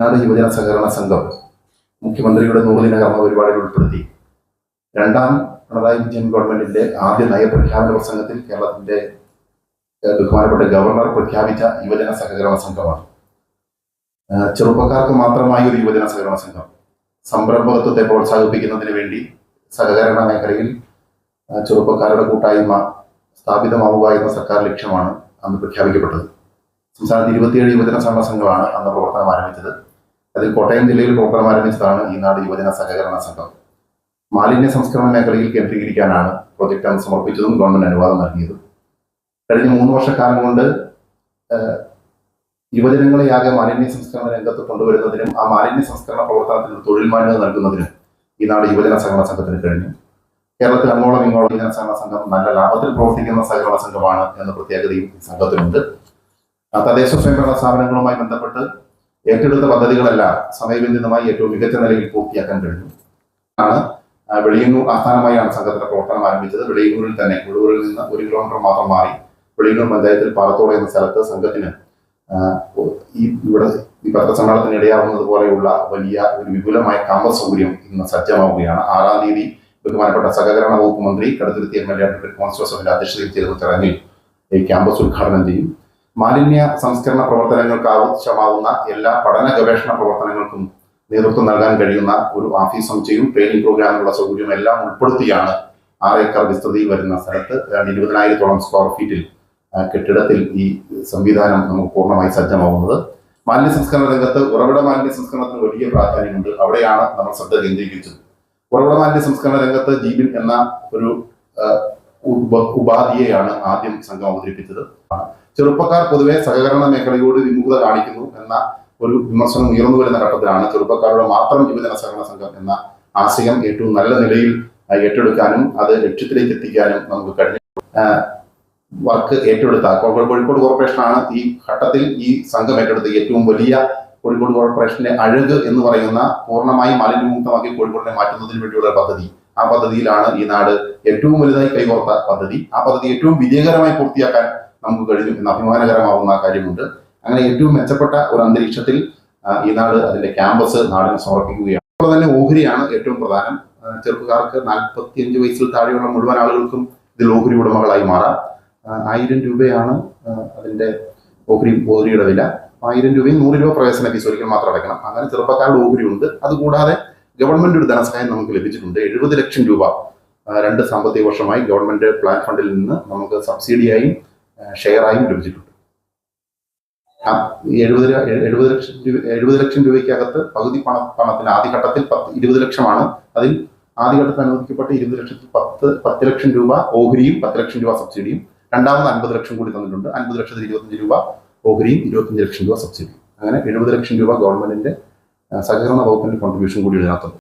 നാട് യുവജന സഹകരണ സംഘം മുഖ്യമന്ത്രിയുടെ നൂറുദിന കർമ്മ പരിപാടിയിൽ ഉൾപ്പെടുത്തി. രണ്ടാം പിണറായി വിജയൻ ഗവൺമെന്റിന്റെ ആദ്യ നയപ്രഖ്യാപന പ്രസംഗത്തിൽ കേരളത്തിന്റെ ബഹുമാനപ്പെട്ട ഗവർണർ പ്രഖ്യാപിച്ച യുവജന സഹകരണ സംഘമാണ്. ചെറുപ്പക്കാർക്ക് മാത്രമായി ഒരു യുവജന സഹകരണ സംഘം. സംരംഭകത്വത്തെ പ്രോത്സാഹിപ്പിക്കുന്നതിന് വേണ്ടി സഹകരണ മേഖലയിൽ ചെറുപ്പക്കാരുടെ കൂട്ടായ്മ സ്ഥാപിതമാവുക എന്ന സർക്കാർ ലക്ഷ്യമാണ് അന്ന് പ്രഖ്യാപിക്കപ്പെട്ടത്. സംസ്ഥാനത്ത് ഇരുപത്തിയേഴ് യുവജന സഹകരണ സംഘമാണ് അന്ന് പ്രവർത്തനം ആരംഭിച്ചത്. അതിൽ കോട്ടയം ജില്ലയിൽ പ്രവർത്തനം ആരംഭിച്ചതാണ് ഈ നാട് യുവജന സഹകരണ സംഘം. മാലിന്യ സംസ്കരണ മേഖലയിൽ കേന്ദ്രീകരിക്കാനാണ് പ്രൊജക്ട് സമർപ്പിച്ചതും ഗവൺമെന്റ് അനുവാദം നൽകിയതും. കഴിഞ്ഞ മൂന്ന് വർഷക്കാലം കൊണ്ട് യുവജനങ്ങളെ യുവജനങ്ങളെയാകെ മാലിന്യ സംസ്കരണ രംഗത്ത് കൊണ്ടുവരുന്നതിനും ആ മാലിന്യ സംസ്കരണ പ്രവർത്തനത്തിന് തൊഴിൽ മാന്യത നൽകുന്നതിനും ഈ നാട് യുവജന സഹകരണ സംഘത്തിന് കഴിഞ്ഞു. കേരളത്തിൽ അങ്ങോളം ഇങ്ങോളം യുവജന സഹകരണ സംഘം നല്ല ലാഭത്തിൽ പ്രവർത്തിക്കുന്ന സഹകരണ സംഘമാണ് എന്ന പ്രത്യേകതയും സംഘത്തിനുണ്ട്. തദ്ദേശ സ്വയംഭരണ സ്ഥാപനങ്ങളുമായി ബന്ധപ്പെട്ട് ഏറ്റെടുത്ത പദ്ധതികളെല്ലാം സമയബന്ധിതമായി ഏറ്റവും മികച്ച നിലയിൽ പൂർത്തിയാക്കാൻ കഴിഞ്ഞു. ആണ് വെളിയന്നൂർ ആസ്ഥാനമായാണ് സംഘത്തിന്റെ പ്രവർത്തനം ആരംഭിച്ചത്. വെളിയന്നൂരിൽ തന്നെ ഉള്ളൂരിൽ നിന്ന് ഒരു കിലോമീറ്റർ മാത്രം മാറി വെളിയന്നൂർ പഞ്ചായത്തിൽ പാലത്തോട് എന്ന സ്ഥലത്ത് സംഘത്തിന് ഈ ഇവിടെ ഈ പത്രസമ്മേളനത്തിന് ഇടയാവുന്നത് പോലെയുള്ള വലിയ ഒരു വിപുലമായ ക്യാമ്പസ് സൗകര്യം ഇന്ന് സജ്ജമാവുകയാണ്. ആറാം തീയതി ബഹുമാനപ്പെട്ട സഹകരണ വകുപ്പ് മന്ത്രി കടുത്തിരുത്തി എം എൽ എ അധ്യക്ഷതയിൽ ചേർന്ന ചടങ്ങിൽ ഈ ക്യാമ്പസ് ഉദ്ഘാടനം ചെയ്യും. മാലിന്യ സംസ്കരണ പ്രവർത്തനങ്ങൾക്ക് ആവശ്യമാവുന്ന എല്ലാ പഠന ഗവേഷണ പ്രവർത്തനങ്ങൾക്കും നേതൃത്വം നൽകാൻ കഴിയുന്ന ഒരു ഓഫീസ് സമുച്ചയവും ട്രെയിനിങ് പ്രോഗ്രാമിനുള്ള സൗകര്യവും എല്ലാം ഉൾപ്പെടുത്തിയാണ് ആറ് ഏക്കർ വിസ്തൃതിയിൽ വരുന്ന സ്ഥലത്ത് ഇരുപതിനായിരത്തോളം സ്ക്വയർ ഫീറ്റിൽ കെട്ടിടത്തിൽ ഈ സംവിധാനം നമുക്ക് പൂർണമായി സജ്ജമാവുന്നത്. മാലിന്യ സംസ്കരണ രംഗത്ത് ഉറവിട മാലിന്യ സംസ്കരണത്തിന് വലിയ പ്രാധാന്യമുണ്ട്. അവിടെയാണ് നമ്മൾ ശ്രദ്ധ കേന്ദ്രീകരിച്ചത്. ഉറവിട മാലിന്യ സംസ്കരണ രംഗത്ത് ജീബിൻ എന്ന ഒരു ഉപാധിയെയാണ് ആദ്യം സംഘം അവതരിപ്പിച്ചത്. ചെറുപ്പക്കാർ പൊതുവെ സഹകരണ മേഖലയോട് വിമുഖത കാണിക്കുന്നു എന്ന ഒരു വിമർശനം ഉയർന്നു വരുന്ന ഘട്ടത്തിലാണ് ചെറുപ്പക്കാരുടെ മാത്രം യുവജന സഹകരണ സംഘം എന്ന ആശയം ഏറ്റവും നല്ല നിലയിൽ ഏറ്റെടുക്കാനും അത് ലക്ഷ്യത്തിലേക്ക് എത്തിക്കാനും നമുക്ക് കഴിഞ്ഞു. വർക്ക് ഏറ്റെടുത്ത കോഴിക്കോട് കോർപ്പറേഷനാണ് ഈ ഘട്ടത്തിൽ ഈ സംഘം ഏറ്റെടുത്ത ഏറ്റവും വലിയ കോഴിക്കോട് കോർപ്പറേഷന്റെ അഴക് എന്ന് പറയുന്ന പൂർണമായി മാലിന്യമുക്തമാക്കി കോഴിക്കോടിനെ മാറ്റുന്നതിന് വേണ്ടിയുള്ള പദ്ധതി. ആ പദ്ധതിയിലാണ് ഈ നാട് ഏറ്റവും വലുതായി കൈകോർത്ത പദ്ധതി. ആ പദ്ധതി ഏറ്റവും വിജയകരമായി പൂർത്തിയാക്കാൻ നമുക്ക് കഴിഞ്ഞു എന്ന് അഭിമാനകരമാവുന്ന കാര്യമുണ്ട്. അങ്ങനെ ഏറ്റവും മെച്ചപ്പെട്ട ഒരു അന്തരീക്ഷത്തിൽ ഈ നാട് അതിന്റെ ക്യാമ്പസ് നാടിന് സമർപ്പിക്കുകയാണ്. അതുപോലെ തന്നെ ഓഹരിയാണ് ഏറ്റവും പ്രധാനം. ചെറുപ്പക്കാർക്ക് നാൽപ്പത്തിയഞ്ച് വയസ്സിൽ താഴെയുള്ള മുഴുവൻ ആളുകൾക്കും ഇതിൽ ഓഹരി ഉടമകളായി മാറാം. ആയിരം രൂപയാണ് അതിന്റെ ഓഹരി ഓഹരിയുടെ വില. ആയിരം രൂപയും നൂറ് രൂപ പ്രവേശന ഫീസ് ഒരിക്കൽ മാത്രം അടയ്ക്കണം. അങ്ങനെ ചെറുപ്പക്കാരുടെ ഓഹരി ഉണ്ട് അതുകൂടാതെ ഗവൺമെന്റ് ഒരു ധനസഹായം നമുക്ക് ലഭിച്ചിട്ടുണ്ട്. എഴുപത് ലക്ഷം രൂപ രണ്ട് സാമ്പത്തിക വർഷമായി ഗവൺമെന്റ് പ്ലാൻ ഫണ്ടിൽ നിന്ന് നമുക്ക് സബ്സിഡിയായും ഷെയറായും ലഭിച്ചിട്ടുണ്ട്. എഴുപത് എഴുപത് ലക്ഷം രൂപ എഴുപത് ലക്ഷം രൂപയ്ക്കകത്ത് പകുതി പണ പണത്തിന് ആദ്യഘട്ടത്തിൽ പത്ത് ഇരുപത് ലക്ഷമാണ്. അതിൽ ആദ്യഘട്ടത്തിൽ അനുവദിക്കപ്പെട്ട ഇരുപത് ലക്ഷത്തിൽ പത്ത് പത്ത് ലക്ഷം രൂപ ഓഹരിയും പത്ത് ലക്ഷം രൂപ സബ്സിഡിയും. രണ്ടാമത് അൻപത് ലക്ഷം കൂടി തന്നിട്ടുണ്ട്. അൻപത് ലക്ഷത്തിൽ ഇരുപത്തഞ്ച് രൂപ ഓഹരിയും ഇരുപത്തഞ്ച് ലക്ഷം രൂപ സബ്സിഡിയും. അങ്ങനെ എഴുപത് ലക്ഷം രൂപ ഗവൺമെന്റിന്റെ സഹകരണ വകുപ്പിന്റെ കോൺട്രിബ്യൂഷൻ കൂടി ഇതിനകത്തുണ്ട്.